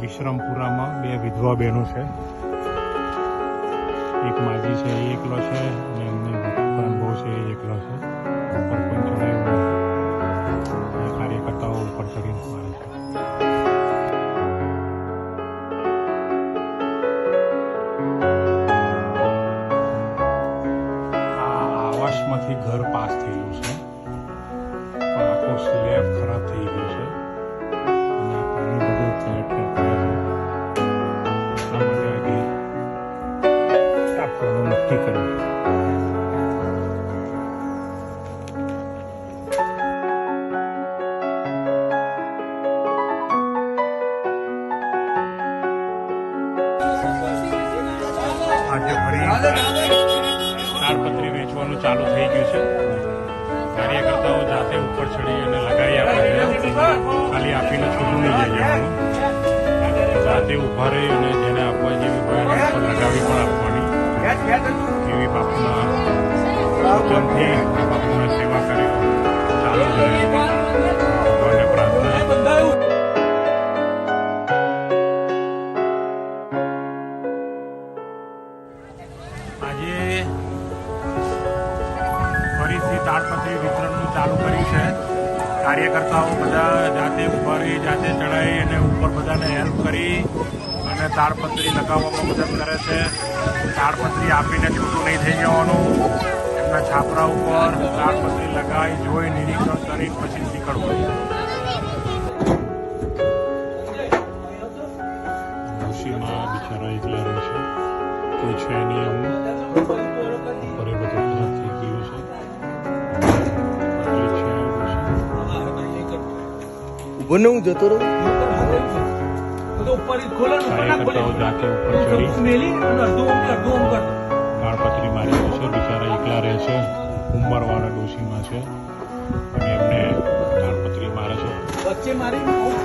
વિશ્રામપુરામાં બે વિધવા બહેનો છે. એક માજી છે, એ એકલો છે અને એમને અનુભવ છે, એ એકલો છે. પણ કાર્યકર્તાઓ ઉપર ચડીને મારે છે. ઘર પાસ થયેલું છે. પણ આખો સ્લેબ આપવાનું નક્કી કર્યું વેચવાનું ચાલુ થઈ ગયું છે. કાર્યકર્તાઓ જાતે ઉપર ચડી અને લગાવી આપે ખાલી આપીને જાતે ઊભા રહી અને જેને આપવા જેવી હોય લગાવી પણ આપવાની એવી બાપુના વચનથી સેવા કાર્યો ચાલુ આજે ફરીથી તાડપત્રી વિતરણનું ચાલુ કર્યું છે. કાર્યકર્તાઓ બધા જાતે રહી, જાતે ચડાઈ અને ઉપર બધાને હેલ્પ કરી તાડપત્રી લગાવવામાં મદદ કરે છે. તાડપત્રી આપીને છૂટું નહીં થઈ જવાનું. એમના છાપરા ઉપર તાડપત્રી લગાવી જોઈ નિરીક્ષણ કરી પછી નીકળવું. ડોશીમાં બિચારા એકલા રહે છે. કોઈ છે નહીં આવું. ઉપર બધું થઈ ગયું છે. એટલે છે ડોશી. ઊભો ને હું જતો રહું. જાતે ઉપર ચડી. મારી છે બિચારા એકલા રહે છે ઉંમરવાળા ડોશીમાં છે. અને એમને તાડપત્રી મારે છે. વચ્ચે મારી